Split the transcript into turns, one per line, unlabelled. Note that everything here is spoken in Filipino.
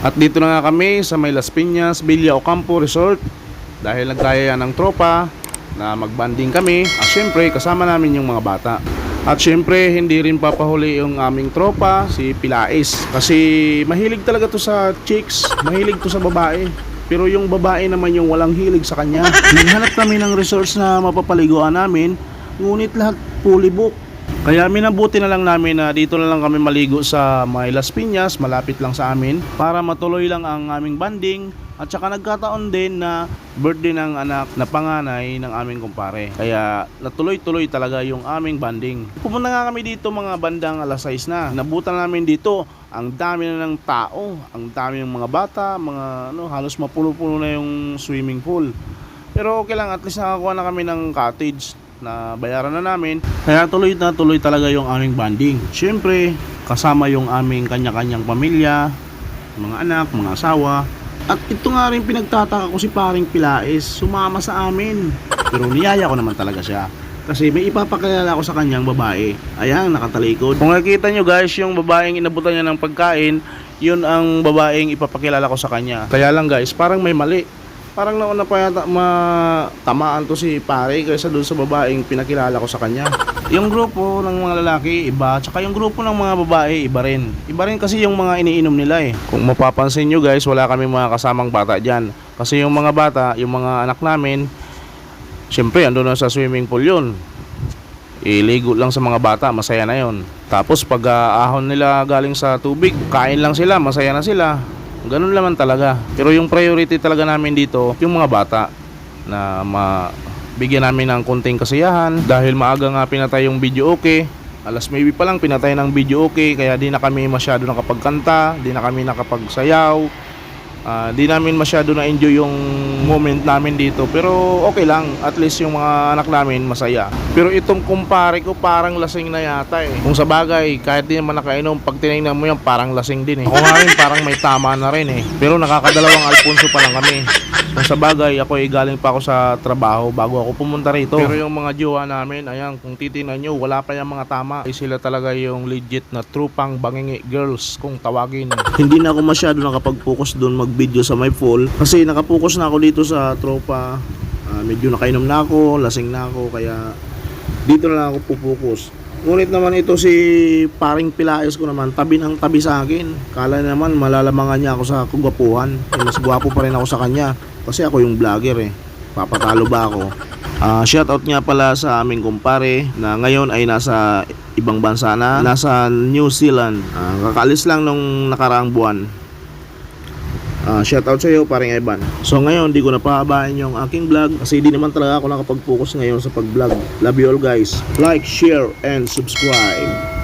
At dito na nga kami sa may Las Piñas, Villa Ocampo Resort dahil nagkaya ng tropa na magbanding kami at syempre kasama namin yung mga bata. At syempre hindi rin papahuli yung aming tropa, si Pilais. Kasi mahilig talaga to sa chicks, mahilig to sa babae. Pero yung babae naman yung walang hilig sa kanya. Naghanap kami ng resorts na mapapaliguan namin, ngunit lahat fully book. Kaya minabuti na lang namin na dito na lang kami maligo sa may Las Piñas, malapit lang sa amin, para matuloy lang ang aming banding at saka nagkataon din na birthday ng anak na panganay ng aming kumpare. Kaya natuloy-tuloy talaga yung aming banding. Pumunta nga kami dito mga bandang alas 6 na. Nabutan namin dito, ang dami na ng tao, ang dami ng mga bata, mga ano, halos mapulo-pulo na yung swimming pool. Pero okay lang, at least nakakuha na kami ng cottage na bayaran na namin. Kaya tuloy na tuloy talaga yung aming banding. Siyempre, kasama yung aming kanya-kanyang pamilya, mga anak, mga asawa. At ito nga rin pinagtataka ko si paring Pilaes, sumama sa amin. Pero niyaya ko naman talaga siya. Kasi may ipapakilala ko sa kanyang babae. Ayan, nakatalikod. Kung nakikita nyo guys, yung babaeng inabutan niya ng pagkain, yun ang babaeng ipapakilala ko sa kanya. Kaya lang guys, parang may mali. Parang nauna pa yata matamaan to si pare kaysa doon sa babaeng pinakilala ko sa kanya. Yung grupo ng mga lalaki iba, tsaka yung grupo ng mga babae iba rin. Iba rin kasi yung mga iniinom nila eh. Kung mapapansin nyo guys, wala kami mga kasamang bata dyan. Kasi yung mga bata, yung mga anak namin, syempre ando na sa swimming pool yun. Iligo lang sa mga bata, masaya na yon. Tapos pag ah, ahon nila galing sa tubig, kain lang sila, masaya na sila. Ganun naman talaga. Pero yung priority talaga namin dito, yung mga bata na ma bigyan namin ng konting kasiyahan dahil maaga nga pinatay yung video okay. Alas maybe pa lang pinatay ng video okay kaya di na kami masyado nakapagkanta, di na kami nakapagsayaw. Ah, di namin masyado na enjoy yung moment namin dito. Pero okay lang at least yung mga anak namin masaya. Pero itong kumpare ko parang lasing na yata eh. Kung sa bagay kahit di naman nakainom pag tinignan mo yan parang lasing din eh. Ako nga rin parang may tama na rin eh. Pero nakakadalawang Alfonso pa lang kami kung sa bagay ako ay galing pa ako sa trabaho bago ako pumunta rito. Pero yung mga jowa namin ayan kung titingnan nyo wala pa yung mga tama. Eh, sila talaga yung legit na trupang bangingi girls kung tawagin. Hindi na ako masyado nakapag-focus doon mag-video sa my fall. Kasi nakapokus na ako dito sa tropa. Ah, medyo nakainom na ako lasing na ako kaya dito na lang ako pupokus ngunit naman ito si paring Pilaes ko naman tabi ng tabi sa akin. Kala naman malalamangan niya ako sa kugwapuhan eh, mas gwapo pa rin ako sa kanya kasi ako yung vlogger eh papatalo ba ako Ah, shoutout nga pala sa aming kumpare na ngayon ay nasa ibang bansa na nasa New Zealand Ah, kakaalis lang nung nakaraang buwan Ah, shoutout sa iyo, paring Evan. So ngayon, di ko na pahabain yung aking vlog kasi di naman talaga ako nakapag-focus ngayon sa pag-vlog. Love you all guys. Like, share, and subscribe.